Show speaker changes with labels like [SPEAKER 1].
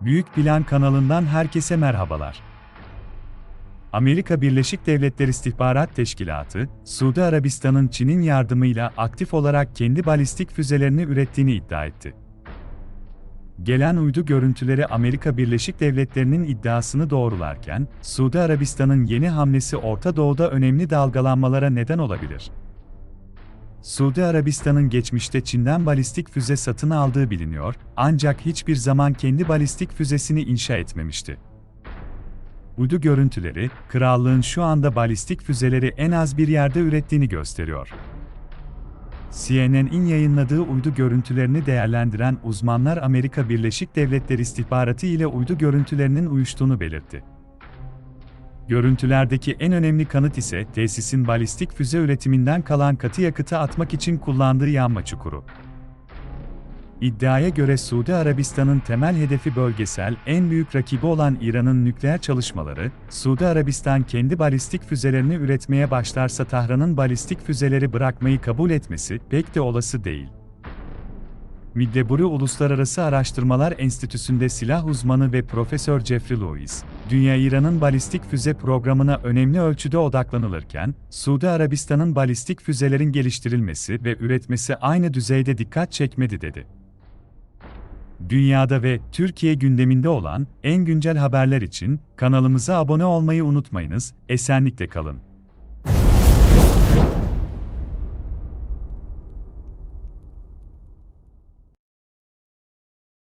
[SPEAKER 1] Büyük Plan kanalından herkese merhabalar. Amerika Birleşik Devletleri İstihbarat Teşkilatı, Suudi Arabistan'ın Çin'in yardımıyla aktif olarak kendi balistik füzelerini ürettiğini iddia etti. Gelen uydu görüntüleri Amerika Birleşik Devletleri'nin iddiasını doğrularken, Suudi Arabistan'ın yeni hamlesi Orta Doğu'da önemli dalgalanmalara neden olabilir. Suudi Arabistan'ın geçmişte Çin'den balistik füze satın aldığı biliniyor, ancak hiçbir zaman kendi balistik füzesini inşa etmemişti. Uydu görüntüleri, krallığın şu anda balistik füzeleri en az bir yerde ürettiğini gösteriyor. CNN'in yayınladığı uydu görüntülerini değerlendiren uzmanlar Amerika Birleşik Devletleri istihbaratı ile uydu görüntülerinin uyuştuğunu belirtti. Görüntülerdeki en önemli kanıt ise tesisin balistik füze üretiminden kalan katı yakıtı atmak için kullandığı yanma çukuru. İddiaya göre Suudi Arabistan'ın temel hedefi bölgesel en büyük rakibi olan İran'ın nükleer çalışmaları, Suudi Arabistan kendi balistik füzelerini üretmeye başlarsa Tahran'ın balistik füzeleri bırakmayı kabul etmesi pek de olası değil. Middlebury Uluslararası Araştırmalar Enstitüsü'nde silah uzmanı ve Profesör Jeffrey Lewis, Dünya İran'ın balistik füze programına önemli ölçüde odaklanılırken, Suudi Arabistan'ın balistik füzelerin geliştirilmesi ve üretmesi aynı düzeyde dikkat çekmedi dedi. Dünyada ve Türkiye gündeminde olan en güncel haberler için kanalımıza abone olmayı unutmayınız, esenlikle kalın.